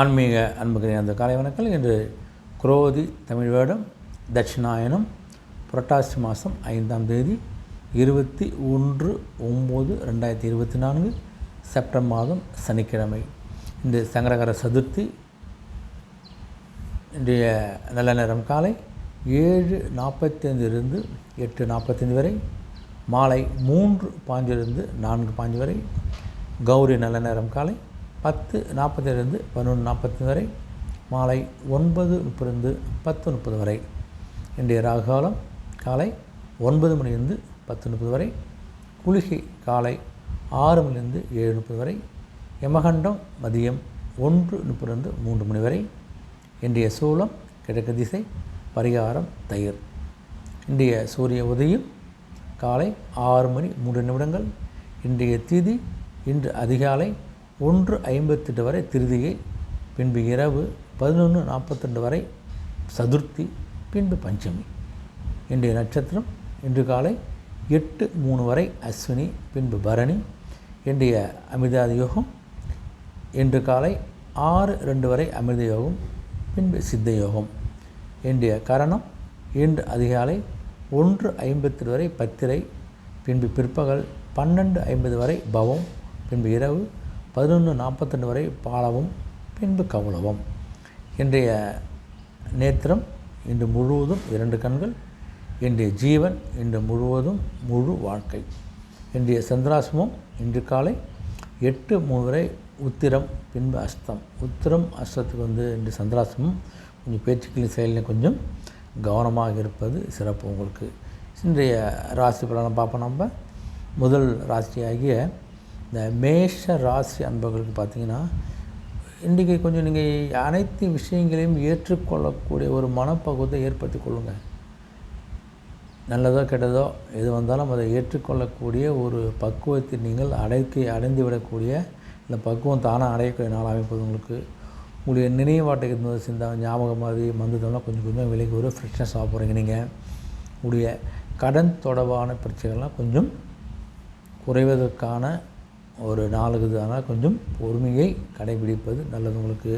ஆன்மீக அன்புக்கு அந்த காலை வணக்கம் இன்று குரோதி தமிழ் வேடம் தட்சிணாயனம் புரட்டாசி மாதம் ஐந்தாம் தேதி இருபத்தி ஒன்று ஒம்பது ரெண்டாயிரத்தி இருபத்தி நான்கு செப்டம்பர் மாதம் சனிக்கிழமை. இந்த சங்கரகர சதுர்த்தி இன்றைய நல்ல நேரம் காலை ஏழு நாற்பத்தைந்திலிருந்து எட்டு நாற்பத்தைந்து வரை மாலை மூன்று பாஞ்சிலிருந்து நான்கு பாஞ்சு வரை கௌரி நல்ல நேரம் காலை பத்து நாற்பத்திலிருந்து பதினொன்று நாற்பத்தி வரை மாலை ஒன்பது முப்பதுலேருந்து பத்து முப்பது வரை. இன்றைய ராகுகாலம் காலை ஒன்பது மணிலிருந்து பத்து முப்பது வரை குளிகை காலை ஆறு மணிலிருந்து ஏழு முப்பது வரை யமகண்டம் மதியம் ஒன்று முப்பதுலேருந்து மூன்று மணி வரை. இன்றைய சூலம் கிழக்கு திசை பரிகாரம் தயிர். இன்றைய சூரிய உதயம் காலை ஆறு மணி மூன்று நிமிடங்கள். இன்றைய திதி இன்று அதிகாலை ஒன்று ஐம்பத்தெட்டு வரை திருதிகை பின்பு இரவு பதினொன்று நாற்பத்தெண்டு வரை சதுர்த்தி பின்பு பஞ்சமி. இன்றைய நட்சத்திரம் இன்று காலை எட்டு மூணு வரை அஸ்வினி பின்பு பரணி. இன்றைய அமிர்தாத யோகம் இன்று காலை ஆறு ரெண்டு வரை அமிர்த யோகம் பின்பு சித்த யோகம். இன்றைய கரணம் இன்று அதிகாலை ஒன்று ஐம்பத்தெட்டு வரை பத்திரை பின்பு பிற்பகல் பன்னெண்டு ஐம்பது வரை பவம் பின்பு இரவு பதினொன்று நாற்பத்தெண்டு வரை பாலவும் பின்பு கவுளவும். இன்றைய நேத்திரம் இன்று முழுவதும் இரண்டு கண்கள் இன்றைய ஜீவன் இன்று முழுவதும் முழு வாழ்க்கை. இன்றைய சந்திராசிரமம் இன்று காலை எட்டு மூணு வரை உத்திரம் பின்பு அஸ்தம். உத்திரம் அஸ்தத்துக்கு வந்து இன்று சந்திராசிரமம். கொஞ்சம் பேச்சுக்களின் செயலில் கொஞ்சம் கவனமாக இருப்பது சிறப்பு உங்களுக்கு. இன்றைய ராசி பலனை பார்ப்போம் நம்ம. முதல் ராசியாகிய இந்த மேஷ ராசி அன்பர்களுக்கு பார்த்தீங்கன்னா இன்றைக்கி கொஞ்சம் நீங்கள் அனைத்து விஷயங்களையும் ஏற்றுக்கொள்ளக்கூடிய ஒரு மனப்பகுதியை ஏற்படுத்தி கொள்ளுங்கள் நல்லதோ கெட்டதோ எது வந்தாலும் அதை ஏற்றுக்கொள்ளக்கூடிய ஒரு பக்குவத்தை நீங்கள் அடைக்க அடைந்து விடக்கூடிய இந்த பக்குவம் தானாக அடையக்கூடிய நாளாக போது உங்களுக்கு. உங்களுடைய நினைவாட்டுக்கு இருந்த சிந்த ஞாபகம் மாதிரி மந்ததெல்லாம் கொஞ்சம் கொஞ்சம் விலைக்கு ஒரு ஃப்ரெஷ்னஸ் ஆக போகிறீங்க நீங்கள் உங்களுடைய கடன் தொடர்பான பிரச்சனைகள்லாம் கொஞ்சம் குறைவதற்கான ஒரு நாளுக்கு ஆனால் கொஞ்சம் பொறுமையை கடைபிடிப்பது நல்லது. உங்களுக்கு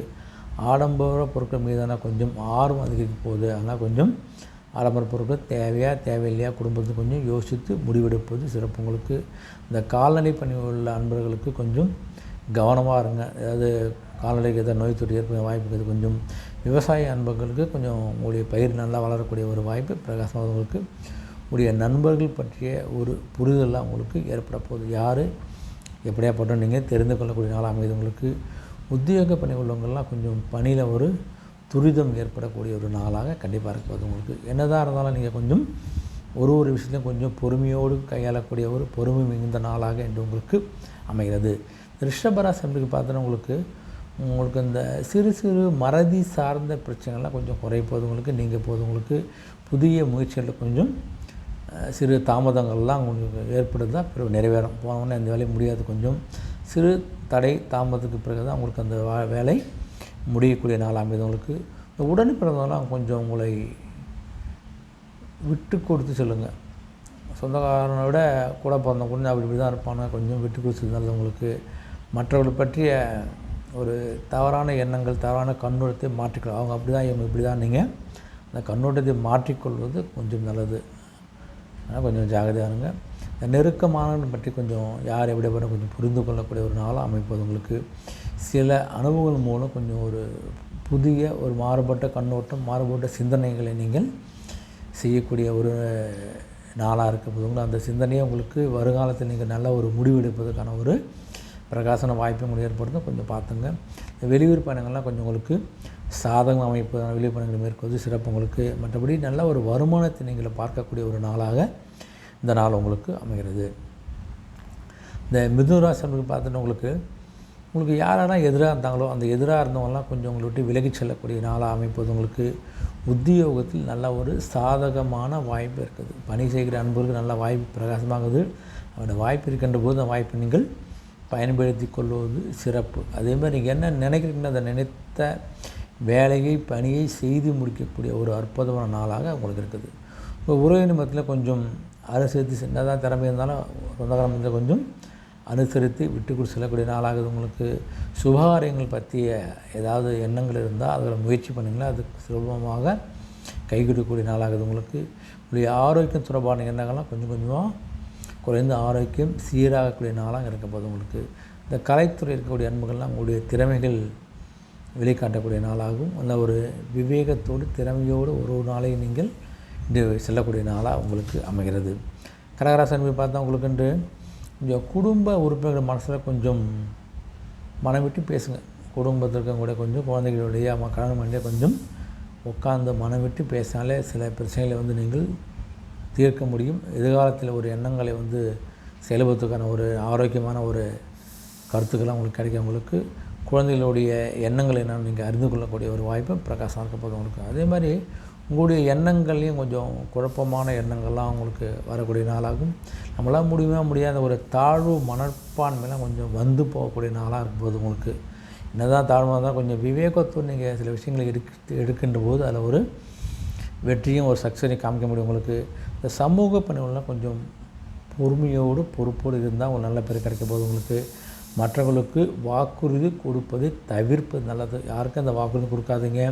ஆடம்பர பொருட்கள் மீதான கொஞ்சம் ஆர்வம் அதிகரிக்க போகுது. ஆனால் கொஞ்சம் ஆடம்பர பொருட்கள் தேவையா தேவையில்லையா குடும்பத்துக்கு கொஞ்சம் யோசித்து முடிவெடுப்பது சிறப்பு. உங்களுக்கு இந்த கால்நடை பணி உள்ள அன்பர்களுக்கு கொஞ்சம் கவனமாக இருங்க. அதாவது கால்நடைக்கு எதாவது நோய் தொற்று ஏற்பட வாய்ப்பு இருக்குது. கொஞ்சம் விவசாய அன்பர்களுக்கு கொஞ்சம் உங்களுடைய பயிர் நல்லா வளரக்கூடிய ஒரு வாய்ப்பு பிரகாசமானவங்களுக்கு உடைய நண்பர்கள் பற்றிய ஒரு புரிதலாம் உங்களுக்கு ஏற்பட போகுது. யார் எப்படியாப்பட்டோம் நீங்கள் தெரிந்து கொள்ளக்கூடிய நாளாக அமைது உங்களுக்கு. உத்தியோக பணி உள்ளவங்கள்லாம் கொஞ்சம் பணியில் ஒரு துரிதம் ஏற்படக்கூடிய ஒரு நாளாக கண்டிப்பாக இருப்பது உங்களுக்கு. என்னதான் இருந்தாலும் நீங்கள் கொஞ்சம் ஒரு ஒரு விஷயத்தையும் கொஞ்சம் பொறுமையோடு கையாளக்கூடிய ஒரு பொறுமை மிகுந்த நாளாக என்று உங்களுக்கு அமைகிறது. ரிஷபராசி அப்படிக்கு பார்த்தோன்னா உங்களுக்கு உங்களுக்கு இந்த சிறு சிறு மறதி சார்ந்த பிரச்சனைகள்லாம் கொஞ்சம் குறைப்போது உங்களுக்கு நீங்கள் போது உங்களுக்கு. புதிய முயற்சிகளில் கொஞ்சம் சிறு தாமதங்கள்லாம் உங்களுக்கு ஏற்படுதா பிறகு நிறைவேறும். போனவொடனே அந்த வேலை முடியாது கொஞ்சம். சிறு தடை தாமதத்துக்கு பிறகு தான் உங்களுக்கு அந்த வேலை முடியக்கூடிய நாள் அமைதவங்களுக்கு இந்த உடனே பிறந்தவங்களாம் கொஞ்சம் உங்களை விட்டு கொடுத்து சொல்லுங்கள் சொந்தக்காரனை விட கூட பிறந்த கொஞ்சம் அப்படி இப்படி தான் இருப்பாங்க. கொஞ்சம் விட்டு கொடுத்து நல்லவங்களுக்கு மற்றவர்கள் பற்றிய ஒரு தவறான எண்ணங்கள் தவறான கண்ணோட்டத்தை மாற்றிக்கலாம் அவங்க அப்படி தான் இவங்க இப்படி தான் நீங்கள் அந்த கண்ணோட்டத்தை மாற்றிக்கொள்வது கொஞ்சம் நல்லது. ஆனால் கொஞ்சம் ஜாகிரதையாக இருங்க. இந்த பற்றி கொஞ்சம் யார் எப்படி பண்ண கொஞ்சம் புரிந்து கொள்ளக்கூடிய ஒரு நாளாக அமைப்பது உங்களுக்கு. சில அனுபவங்கள் மூலம் கொஞ்சம் ஒரு புதிய ஒரு மாறுபட்ட கண்ணோட்டம் மாறுபட்ட சிந்தனைகளை நீங்கள் செய்யக்கூடிய ஒரு நாளாக இருக்க போது அந்த சிந்தனையை உங்களுக்கு வருங்காலத்தில் நீங்கள் நல்ல ஒரு முடிவு எடுப்பதற்கான ஒரு பிரகாசன வாய்ப்பு உங்களுக்கு ஏற்படுத்தும் கொஞ்சம் பார்த்துங்க. வெளியூர் பயணங்கள்லாம் கொஞ்சம் உங்களுக்கு சாதகம் அமைப்பு வெளியூர் பயணங்களை மேற்கொள்வது சிறப்பு உங்களுக்கு. மற்றபடி நல்ல ஒரு வருமானத்தை நீங்கள் பார்க்கக்கூடிய ஒரு நாளாக இந்த நாள் உங்களுக்கு அமைகிறது. இந்த மிதுனராசனுக்கு பார்த்துட்டு உங்களுக்கு உங்களுக்கு யாரெல்லாம் எதிராக இருந்தாங்களோ அந்த எதிராக இருந்தவங்கலாம் கொஞ்சம் உங்களை விட்டு விலகிச் செல்லக்கூடிய நாளாக அமைப்பது உங்களுக்கு உத்தியோகத்தில் நல்ல ஒரு சாதகமான வாய்ப்பு இருக்குது. பணி செய்கிற அன்பர்களுக்கு நல்ல வாய்ப்பு பிரகாசமாகுது. அவருடைய வாய்ப்பு இருக்கின்ற போது அந்த வாய்ப்பு நீங்கள் பயன்படுத்தி கொள்வது சிறப்பு. அதே மாதிரி நீங்கள் என்ன நினைக்கிறீங்களோ அதை நினைத்த வேலையை பணியை செய்து முடிக்கக்கூடிய ஒரு அற்புதமான நாளாக உங்களுக்கு இருக்குது. இப்போ உறவினர் மத்தியில் கொஞ்சம் அரசு சின்னதாக திறமை இருந்தாலும் சொந்தகாரம் கொஞ்சம் அனுசரித்து விட்டு கொடுத்து செல்லக்கூடிய நாளாகுது உங்களுக்கு. சுபகாரியங்கள் பற்றிய ஏதாவது எண்ணங்கள் இருந்தால் அதில் முயற்சி பண்ணிங்களா அது சுலபமாக கை கொடுக்கக்கூடிய நாளாகுது உங்களுக்கு. உங்களுடைய ஆரோக்கியம் தொடர்பான எண்ணங்கள்லாம் கொஞ்சம் கொஞ்சமாக குறைந்த ஆரோக்கியம் சீராகக்கூடிய நாளாக இருக்க போது உங்களுக்கு. இந்த கலைத்துறை இருக்கக்கூடிய அன்புகள்லாம் உங்களுடைய திறமைகள் வெளிக்காட்டக்கூடிய நாளாகும். நல்ல ஒரு விவேகத்தோடு திறமையோடு ஒரு ஒரு நாளையும் நீங்கள் இன்று செல்லக்கூடிய நாளாக உங்களுக்கு அமைகிறது. கடகராசன் பார்த்தா உங்களுக்கு என்று கொஞ்சம் குடும்ப உறுப்பினர்கள் மனசில் கொஞ்சம் மனம் விட்டு பேசுங்க. குடும்பத்திற்கு கூட கொஞ்சம் குழந்தைகளுடைய கடன் கணவன் மனைவியை கொஞ்சம் உட்காந்து மனம் விட்டு பேசினாலே சில பிரச்சனைகளை வந்து நீங்கள் தீர்க்க முடியும். எதிர்காலத்தில் ஒரு எண்ணங்களை வந்து செயல்படுத்துக்கான ஒரு ஆரோக்கியமான ஒரு கருத்துக்கள்லாம் உங்களுக்கு கிடைக்கும். உங்களுக்கு குழந்தைகளுடைய எண்ணங்களை என்னென்னு நீங்கள் அறிந்து கொள்ளக்கூடிய ஒரு வாய்ப்பு பிரகாசம் இருக்க போது உங்களுக்கு. அதே மாதிரி உங்களுடைய எண்ணங்கள்லேயும் கொஞ்சம் குழப்பமான எண்ணங்கள்லாம் உங்களுக்கு வரக்கூடிய நாளாகும். நம்மளால் முடியுமா முடியாத ஒரு தாழ்வு மனப்பான்மைலாம் கொஞ்சம் வந்து போகக்கூடிய நாளாக இருக்கும் போது உங்களுக்கு. என்னதான் தாழ்வாக தான் கொஞ்சம் விவேகத்தோடு நீங்கள் சில விஷயங்களை எடுக்க எடுக்கின்ற போது அதில் ஒரு வெற்றியும் ஒரு சக்ஸஸையும் காமிக்க முடியும். உங்களுக்கு இந்த சமூக பணிகள்லாம் கொஞ்சம் பொறுமையோடு பொறுப்போடு இருந்தால் ஒரு நல்ல பேர் கிடைக்க போகுது. உங்களுக்கு மற்றவர்களுக்கு வாக்குறுதி கொடுப்பதை தவிர்ப்பது நல்லது. யாருக்கும் அந்த வாக்குறுதி கொடுக்காதீங்க.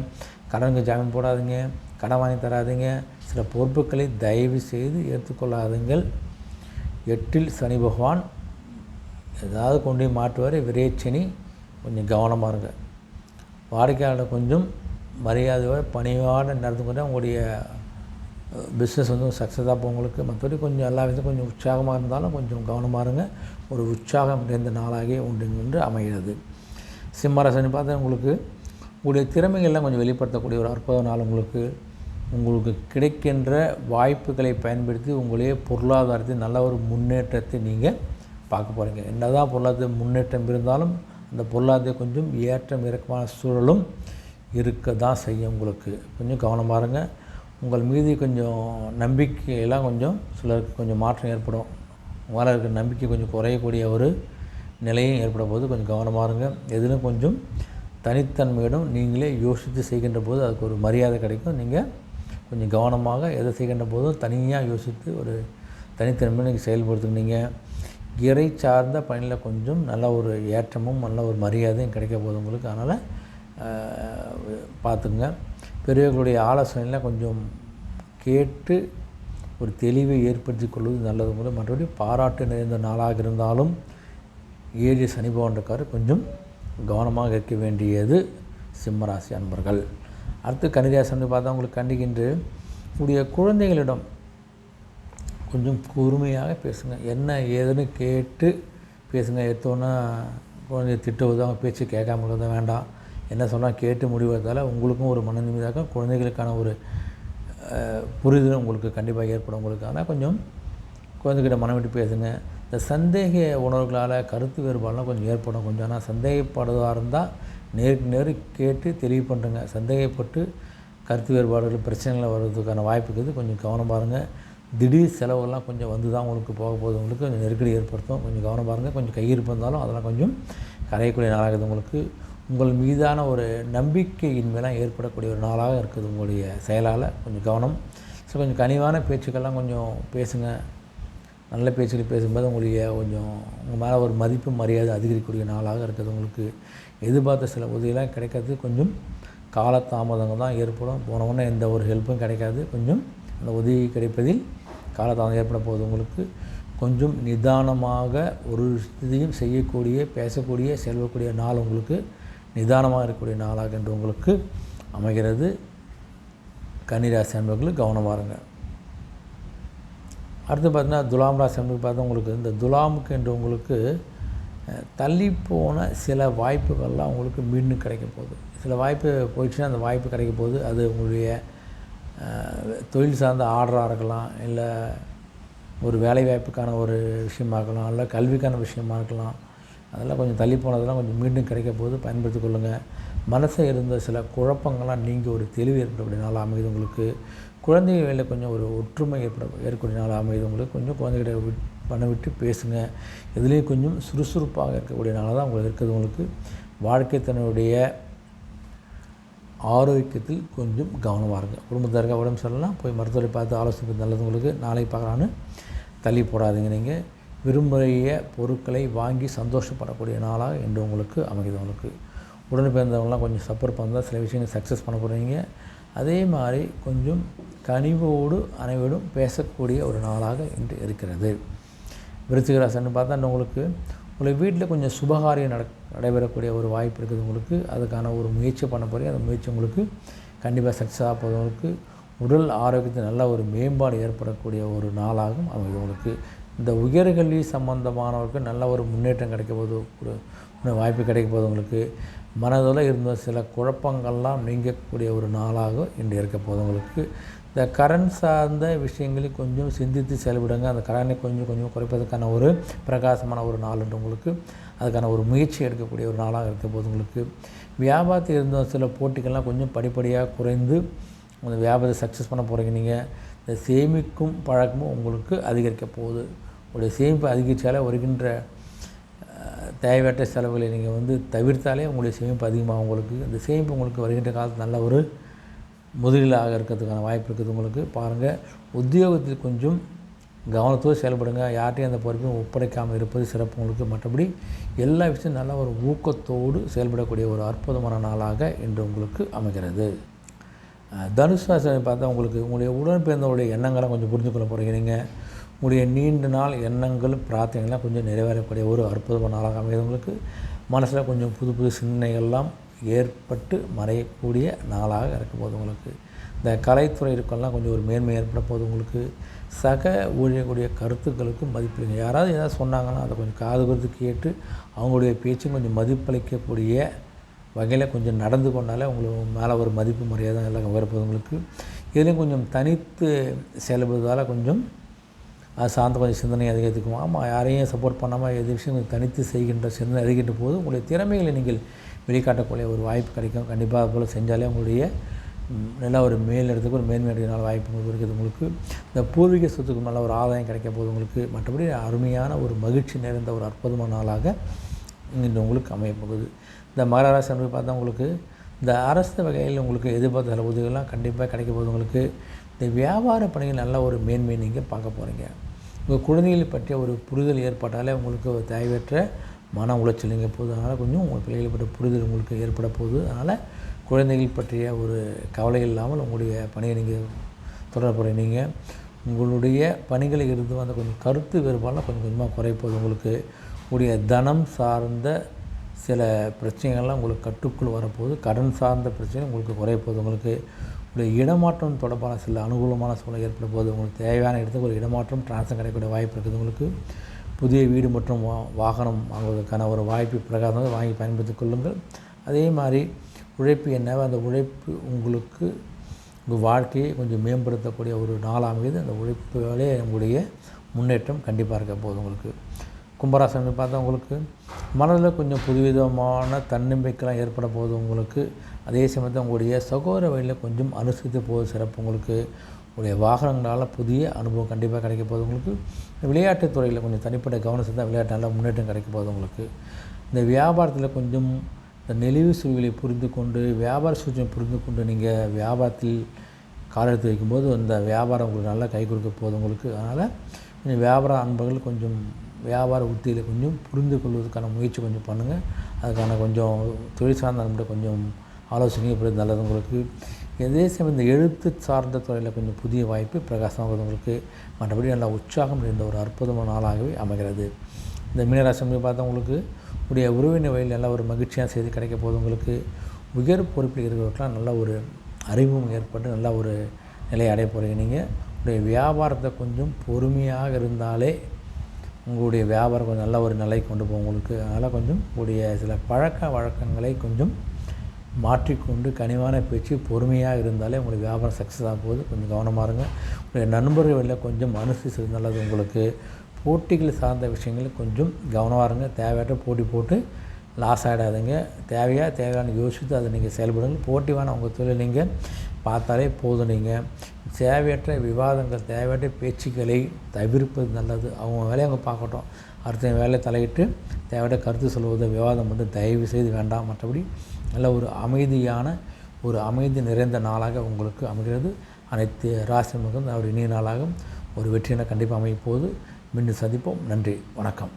கடனுக்கு ஜாமீன் போடாதீங்க. கடன் வாங்கி தராதிங்க. சில பொறுப்புகளை தயவு செய்து ஏற்றுக்கொள்ளாதீங்கள். எட்டில் சனி பகவான் ஏதாவது கொண்டு போய் மாட்டுவார் விரைச்சனி கொஞ்சம் கவனமாக இருங்க. வாடிக்கையாளர் கொஞ்சம் மரியாதையோட பணியோடு நடந்து கொண்டு உங்களுடைய பிஸ்னஸ் வந்து சக்ஸஸாக போகும் உங்களுக்கு. மற்றபடி கொஞ்சம் எல்லா விதத்தையும் கொஞ்சம் உற்சாகமாக இருந்தாலும் கொஞ்சம் கவனமாக இருங்க. ஒரு உற்சாகம் நிறைந்த நாளாகவே உண்டு என்று அமைகிறது. சிம்மராசனி பார்த்தா உங்களுக்கு உங்களுடைய திறமைகள்லாம் கொஞ்சம் வெளிப்படுத்தக்கூடிய ஒரு அற்புத நாள் உங்களுக்கு. உங்களுக்கு கிடைக்கின்ற வாய்ப்புகளை பயன்படுத்தி உங்களையே பொருளாதாரத்தில் நல்ல ஒரு முன்னேற்றத்தை நீங்கள் பார்க்க போகிறீங்க என்ன தான் பொருளாதார முன்னேற்றம் இருந்தாலும் அந்த பொருளாதார கொஞ்சம் ஏற்றம் இறக்கமான சூழலும் இருக்க தான் செய்யும் உங்களுக்கு. கொஞ்சம் கவனம் பாருங்கள் உங்கள் மீது கொஞ்சம் நம்பிக்கையெல்லாம் கொஞ்சம் சிலருக்கு கொஞ்சம் மாற்றம் ஏற்படும். உங்களால் இருக்கிற நம்பிக்கை கொஞ்சம் குறையக்கூடிய ஒரு நிலையும் ஏற்பட போது கொஞ்சம் கவனமாக இருங்க. எதிலும் கொஞ்சம் தனித்தன்மையிடம் நீங்களே யோசித்து செய்கின்ற போது அதுக்கு ஒரு மரியாதை கிடைக்கும். நீங்கள் கொஞ்சம் கவனமாக எதை செய்கின்ற போதும் தனியாக யோசித்து ஒரு தனித்தன்மையை நீங்கள் செயல்படுத்துனீங்க இறை சார்ந்த பணியில் கொஞ்சம் நல்ல ஒரு ஏற்றமும் நல்ல ஒரு மரியாதையும் கிடைக்க போகுது உங்களுக்கு. அதனால் பார்த்துங்க பெரியவர்களுடைய ஆலோசனையில் கொஞ்சம் கேட்டு ஒரு தெளிவை ஏற்படுத்தி கொள்வது நல்லது முதல் மற்றபடி பாராட்டு நிறைந்த நாளாக இருந்தாலும் ஏழு சனி பகவான் கொஞ்சம் கவனமாக இருக்க வேண்டியது சிம்மராசி அன்பர்கள். அடுத்து கன்னிராசி பார்த்தா உங்களுக்கு கண்டிக்கின்று உடைய குழந்தைகளிடம் கொஞ்சம் கூர்மையாக பேசுங்க. என்ன ஏதுன்னு கேட்டு பேசுங்க. எடுத்தோன்னா குழந்தைய திட்டுவது அவங்க பேச்சு கேட்காம இருக்கிறது வேண்டாம். என்ன சொன்னால் கேட்டு முடிவதால் உங்களுக்கும் ஒரு மன நிம்மதியாக குழந்தைகளுக்கான ஒரு புரிதலும் உங்களுக்கு கண்டிப்பாக ஏற்படும் உங்களுக்கு. ஆனால் கொஞ்சம் குழந்தைகிட்ட மனம் விட்டு பேசுங்க. இந்த சந்தேக உணர்வுகளால் கருத்து வேறுபாடுலாம் கொஞ்சம் ஏற்படும். கொஞ்சம் ஆனால் சந்தேகப்படுவதாக இருந்தால் நேருக்கு நேரு கேட்டு தெளிவு பண்ணுறங்க சந்தேகப்பட்டு கருத்து வேறுபாடுகள் பிரச்சனைகள் வர்றதுக்கான வாய்ப்பு இருக்குது. கொஞ்சம் கவனம் பாருங்கள் திடீர் செலவுகள்லாம் கொஞ்சம் வந்து தான் உங்களுக்கு போக போகுது. உங்களுக்கு கொஞ்சம் நெருக்கடி ஏற்படுத்தும். கொஞ்சம் கவனம் பாருங்கள் கொஞ்சம் கையிருப்பு இருந்தாலும் அதெல்லாம் கொஞ்சம் கரையக்கூடிய நாளாகுது உங்களுக்கு. உங்கள் மீதான ஒரு நம்பிக்கையின்மைலாம் ஏற்படக்கூடிய ஒரு நாளாக இருக்குது உங்களுடைய செயலால். கொஞ்சம் கவனம். ஸோ கொஞ்சம் கனிவான பேச்சுக்கள்லாம் கொஞ்சம் பேசுங்க. நல்ல பேச்சுகள் பேசும்போது உங்களுடைய கொஞ்சம் உங்கள் மேலே ஒரு மதிப்பு மரியாதை அதிகரிக்கக்கூடிய நாளாக இருக்குது உங்களுக்கு. எதிர்பார்த்த சில உதவியெல்லாம் கிடைக்கிறது கொஞ்சம் காலதாமதங்கள் தான் ஏற்படும். போன உடனே எந்த ஒரு ஹெல்ப்பும் கிடைக்காது. கொஞ்சம் அந்த உதவி கிடைப்பதில் காலதாமதம் ஏற்பட போகுது உங்களுக்கு. கொஞ்சம் நிதானமாக ஒரு இதையும் செய்யக்கூடிய பேசக்கூடிய செல்வக்கூடிய நாள் உங்களுக்கு. நிதானமாக இருக்கக்கூடிய நாளாக என்று உங்களுக்கு அமைகிறது. கன்னிராசி அன்பர்களுக்கு கவனமாக இருங்க அடுத்து பார்த்தீங்கன்னா துலாம் ராசி அன்பர்கள் பார்த்தா உங்களுக்கு இந்த துலாமுக்கு என்று உங்களுக்கு தள்ளி போன சில வாய்ப்புகள்லாம் உங்களுக்கு மீண்டும் கிடைக்க போகுது. சில வாய்ப்பு போயிடுச்சுன்னா அந்த வாய்ப்பு கிடைக்க போகுது. அது உங்களுடைய தொழில் சார்ந்த ஆர்டராக இருக்கலாம் இல்லை ஒரு வேலை வாய்ப்புக்கான ஒரு விஷயமாக இருக்கலாம் இல்லை கல்விக்கான விஷயமாக இருக்கலாம். அதெல்லாம் கொஞ்சம் தள்ளி போனதெல்லாம் கொஞ்சம் மீண்டும் கிடைக்க போது பயன்படுத்தி கொள்ளுங்கள் மனசில் இருந்த சில குழப்பங்கள்லாம் நீங்கள் ஒரு தெளிவு ஏற்படக்கூடிய நாளாக அமையுது உங்களுக்கு. குழந்தைகள் வேலை கொஞ்சம் ஒரு ஒற்றுமை ஏற்பட ஏற்படக்கூடிய நாள் அமையுது உங்களுக்கு. கொஞ்சம் குழந்தைகிட்ட விட் பண்ண விட்டு பேசுங்க. இதுலேயும் கொஞ்சம் சுறுசுறுப்பாக இருக்கக்கூடிய நாளாக தான் உங்களுக்கு இருக்குது உங்களுக்கு. வாழ்க்கை தன்னுடைய ஆரோக்கியத்தில் கொஞ்சம் கவனமாக இருங்க. குடும்பத்தாருக்காக உடம்பு சொல்லலாம் போய் மருத்துவரை பார்த்து ஆலோசனை நல்லது உங்களுக்கு. நாளைக்கு பார்க்கலான்னு தள்ளி போடாதீங்க நீங்கள் விரும்பிய பொருட்களை வாங்கி சந்தோஷப்படக்கூடிய நாளாக இன்று உங்களுக்கு அமைகிறது. உங்களுக்கு உடனே பிறந்தவங்களாம் கொஞ்சம் சப்போர்ட் பண்ணால் சில விஷயங்கள் சக்ஸஸ் பண்ண போகிறீங்க அதே மாதிரி கொஞ்சம் கனிவோடு அனைவரும் பேசக்கூடிய ஒரு நாளாக இன்று இருக்கிறது. விருத்திகராசன் பார்த்தா உங்களுக்கு உங்களை வீட்டில் கொஞ்சம் சுபகாரியம் நட நடைபெறக்கூடிய ஒரு வாய்ப்பு இருக்குது உங்களுக்கு. அதுக்கான ஒரு முயற்சி பண்ண போகிறீங்க அந்த முயற்சி உங்களுக்கு கண்டிப்பாக சக்ஸஸ் ஆக போகிறவங்களுக்கு உடல் ஆரோக்கியத்தில் நல்ல ஒரு மேம்பாடு ஏற்படக்கூடிய ஒரு நாளாகவும் அமைது உங்களுக்கு இந்த உயர்கல்வி சம்பந்தமானவருக்கு நல்ல ஒரு முன்னேற்றம் கிடைக்க போது ஒரு வாய்ப்பு கிடைக்க போது உங்களுக்கு. மனதில் இருந்த சில குழப்பங்கள்லாம் நீங்கக்கூடிய ஒரு நாளாக இன்று இருக்க போது உங்களுக்கு. இந்த கரண் சார்ந்த விஷயங்களை கொஞ்சம் சிந்தித்து செயல்படுங்க அந்த கடனை கொஞ்சம் கொஞ்சம் குறைப்பதற்கான ஒரு பிரகாசமான ஒரு நாள் என்று உங்களுக்கு. அதுக்கான ஒரு முயற்சி எடுக்கக்கூடிய ஒரு நாளாக இருக்க போது உங்களுக்கு. வியாபாரத்தில் இருந்த சில போட்டிகள்லாம் கொஞ்சம் படிப்படியாக குறைந்து அந்த வியாபாரத்தை சக்ஸஸ் பண்ண போகிறீங்க நீங்கள் இந்த சேமிக்கும் பழக்கமும் உங்களுக்கு அதிகரிக்க போகுது. உங்களுடைய சேமிப்பு அதிகரித்தாலே வருகின்ற தேவையற்ற செலவுகளை நீங்கள் வந்து தவிர்த்தாலே உங்களுடைய சேமிப்பு அதிகமாக உங்களுக்கு. இந்த சேமிப்பு உங்களுக்கு வருகின்ற காலத்தில் நல்ல ஒரு முதலீடாக இருக்கிறதுக்கான வாய்ப்பு இருக்குது உங்களுக்கு. பாருங்கள் உத்தியோகத்தில் கொஞ்சம் கவனத்தோடு செயல்படுங்க. யார்கிட்டையும் அந்த பொறுப்பையும் ஒப்படைக்காமல் இருப்பது சிறப்பு உங்களுக்கு. மற்றபடி எல்லா விஷயம் நல்ல ஒரு ஊக்கத்தோடு செயல்படக்கூடிய ஒரு அற்புதமான நாளாக இன்று உங்களுக்கு அமைகிறது. தனுஷ் ராசி பார்த்தா உங்களுக்கு உங்களுடைய உடன்பிறந்தவருடைய எண்ணங்களை கொஞ்சம் புரிந்து கொள்ள போகிறீங்க நீங்கள் உங்களுடைய நீண்ட நாள் எண்ணங்கள் பிரார்த்தனைகள்லாம் கொஞ்சம் நிறைவேறக்கூடிய ஒரு அற்புதமான நாளாக அமையுது உங்களுக்கு. மனசில் கொஞ்சம் புது புது சிந்தனைகள்லாம் ஏற்பட்டு மறையக்கூடிய நாளாக இருக்கும் போது உங்களுக்கு. இந்த கலைத்துறை இருக்கெல்லாம் கொஞ்சம் ஒரு மேன்மை ஏற்பட போது உங்களுக்கு. சக ஊழியக்கூடிய கருத்துக்களுக்கும் மதிப்பளிங்க யாராவது ஏதாவது சொன்னாங்கன்னா அதை கொஞ்சம் காது கொடுத்து கேட்டு அவங்களுடைய பேச்சும் கொஞ்சம் மதிப்பளிக்கக்கூடிய வகையில் கொஞ்சம் நடந்து கொண்டாலே உங்களுக்கு மேலே ஒரு மதிப்பு மரியாதை எல்லாம் வரப்போகுது உங்களுக்கு. இதுலேயும் கொஞ்சம் தனித்து செயல்படுவதால் கொஞ்சம் அது சார்ந்த கொஞ்சம் சிந்தனை அதிகரிக்கும் ஆமாம் யாரையும் சப்போர்ட் பண்ணாமல் எது விஷயம் தனித்து செய்கின்ற சிந்தனை அதிகின்ற போது உங்களுடைய திறமைகளை நீங்கள் வெளிக்காட்டக்கூடிய ஒரு வாய்ப்பு கிடைக்கும். கண்டிப்பாக போல் செஞ்சாலே உங்களுடைய நல்லா நல்ல ஒரு மேல் இடத்துக்கு ஒரு மேன்மை அடையினால வாய்ப்பு உங்களுக்கு இருக்குது. உங்களுக்கு இந்த பூர்வீக சொத்துக்கு நல்ல ஒரு ஆதாயம் கிடைக்க போது உங்களுக்கு மற்றபடி அருமையான ஒரு மகிழ்ச்சி நிறைந்த ஒரு அற்புதமான நாளாக இன்று உங்களுக்கு அமையப்போகுது இந்த மகராசி என்பது பார்த்தா உங்களுக்கு இந்த அரசு வகையில் உங்களுக்கு எதிர்பார்த்த சில உதவிகள்லாம் கண்டிப்பாக கிடைக்க போகுது. உங்களுக்கு இந்த வியாபார பணிகள் நல்ல ஒரு மேன்மை நீங்கள் பார்க்க போகிறீங்க உங்கள் குழந்தைகளை பற்றிய ஒரு புரிதல் ஏற்பட்டாலே உங்களுக்கு தேவையற்ற மன உளைச்சல் நீங்கள் போகுது. அதனால் கொஞ்சம் உங்கள் பிள்ளைகளை பற்றிய புரிதல் உங்களுக்கு ஏற்பட போகுது. அதனால் குழந்தைகள் பற்றிய ஒரு கவலை இல்லாமல் உங்களுடைய பணியை நீங்கள் தொடர நீங்கள் உங்களுடைய பணிகளில் இருந்து வந்த கொஞ்சம் கருத்து வேறுபாடெலாம் கொஞ்சம் கொஞ்சமாக குறைப்போது போகுது உங்களுக்கு. உங்களுடைய தனம் சார்ந்த சில பிரச்சனைகள்லாம் உங்களுக்கு கட்டுக்குள் வரப்போகுது. கடன் சார்ந்த பிரச்சனை உங்களுக்கு குறைய போகுது உங்களுக்கு. உங்களுடைய இடமாற்றம் தொடர்பான சில அனுகூலமான சூழ்நிலை ஏற்பட போகுது உங்களுக்கு தேவையான இடத்துக்கு ஒரு இடமாற்றம் டிரான்ஸ்ஃபர் கிடைக்கக்கூடிய வாய்ப்பு இருக்குது உங்களுக்கு. புதிய வீடு மற்றும் வா வாகனம் வாங்குவதற்கான ஒரு வாய்ப்பு பிரகாரம் வாங்கி பயன்படுத்திக் கொள்ளுங்கள். அதே மாதிரி உழைப்பு என்னவோ அந்த உழைப்பு உங்களுக்கு உங்கள் வாழ்க்கையை கொஞ்சம் மேம்படுத்தக்கூடிய ஒரு நாளாக அமையுது. அந்த உழைப்புகளே உங்களுடைய முன்னேற்றம் கண்டிப்பாக இருக்க போகுது உங்களுக்கு. கும்பராசனம் பார்த்தா உங்களுக்கு மனதில் கொஞ்சம் புதுவிதமான தன்னம்பிக்கைலாம் ஏற்பட போகுது உங்களுக்கு. அதே சமயத்தில் உங்களுடைய சகோதர வழியில் கொஞ்சம் அனுசரித்து போவது சிறப்பு. உங்களுக்கு உங்களுடைய வாகனங்களால் புதிய அனுபவம் கண்டிப்பாக கிடைக்க போகுது. உங்களுக்கு விளையாட்டுத் துறையில் கொஞ்சம் தனிப்பட்ட கவனம் செஞ்சால் விளையாட்டு நல்ல முன்னேற்றம் கிடைக்க போகுது உங்களுக்கு. இந்த வியாபாரத்தில் கொஞ்சம் இந்த நெளிவு சூழ்நிலை புரிந்து கொண்டு வியாபார சூழ்நிலை புரிந்து கொண்டு நீங்கள் வியாபாரத்தில் கால் எடுத்து வைக்கும்போது அந்த வியாபாரம் உங்களுக்கு நல்லா கை கொடுக்க போகுது உங்களுக்கு. அதனால் கொஞ்சம் வியாபார அன்பர்கள் கொஞ்சம் வியாபார உத்தியில் கொஞ்சம் புரிந்து கொள்வதற்கான முயற்சி கொஞ்சம் பண்ணுங்கள் அதுக்கான கொஞ்சம் தொழில் சார்ந்த கொஞ்சம் ஆலோசனை எப்படி நல்லது உங்களுக்கு? இதே சமயம் இந்த எழுத்து சார்ந்த துறையில் கொஞ்சம் புதிய வாய்ப்பு பிரகாசமாக உங்களுக்கு. மற்றபடி நல்லா உற்சாகம் இருந்த ஒரு அற்புதமான நாளாகவே அமைகிறது. இந்த மீனராசி பார்த்தா உங்களுக்கு உடைய உறவின வழியில் நல்ல ஒரு மகிழ்ச்சியான செய்தி கிடைக்க போகுது உங்களுக்கு. உயர் பொறுப்பில் இருக்கிறவர்களாம் நல்ல ஒரு அறிவும் ஏற்பட்டு நல்ல ஒரு நிலையை அடைய போகிறீங்க நீங்கள் உடைய வியாபாரத்தை கொஞ்சம் பொறுமையாக இருந்தாலே உங்களுடைய வியாபாரம் கொஞ்சம் நல்ல ஒரு நிலை கொண்டு போகும் உங்களுக்கு. அதனால் கொஞ்சம் உங்களுடைய சில பழக்க வழக்கங்களை கொஞ்சம் மாற்றிக்கொண்டு கனிவான பேச்சு பொறுமையாக இருந்தாலே உங்களுக்கு வியாபாரம் சக்ஸஸ் ஆக போகுது. கொஞ்சம் கவனமாக இருங்க. உங்களுடைய நண்பர்களில் கொஞ்சம் அனுசரிச்சது நல்லது உங்களுக்கு போட்டிகள் சார்ந்த விஷயங்கள் கொஞ்சம் கவனமாக இருங்க. தேவையற்ற போட்டி போட்டு லாஸ் ஆகிடாதீங்க தேவையாக தேவையான யோசித்து அதை நீங்கள் செயல்படுங்க போட்டி வேணால் உங்கள் தொழில் நீங்கள் பார்த்தாலே போதும் நீங்கள் தேவையற்ற விவாதங்கள் தேவையற்ற பேச்சுக்களை தவிர்ப்பது நல்லது. அவங்க வேலையை அவங்க பார்க்கட்டும். அடுத்த வேலையை தலையிட்டு தேவையற்ற கருத்து சொல்வதை விவாதம் மட்டும் தயவு செய்து வேண்டாம். மற்றபடி நல்ல ஒரு அமைதியான ஒரு அமைதி நிறைந்த நாளாக உங்களுக்கு அமைகிறது. அனைத்து ராசி அவர் ஒரு இனிய நாளாகவும் ஒரு வெற்றியினை கண்டிப்பாக அமையும் போது மீண்டும் சந்திப்போம். நன்றி. வணக்கம்.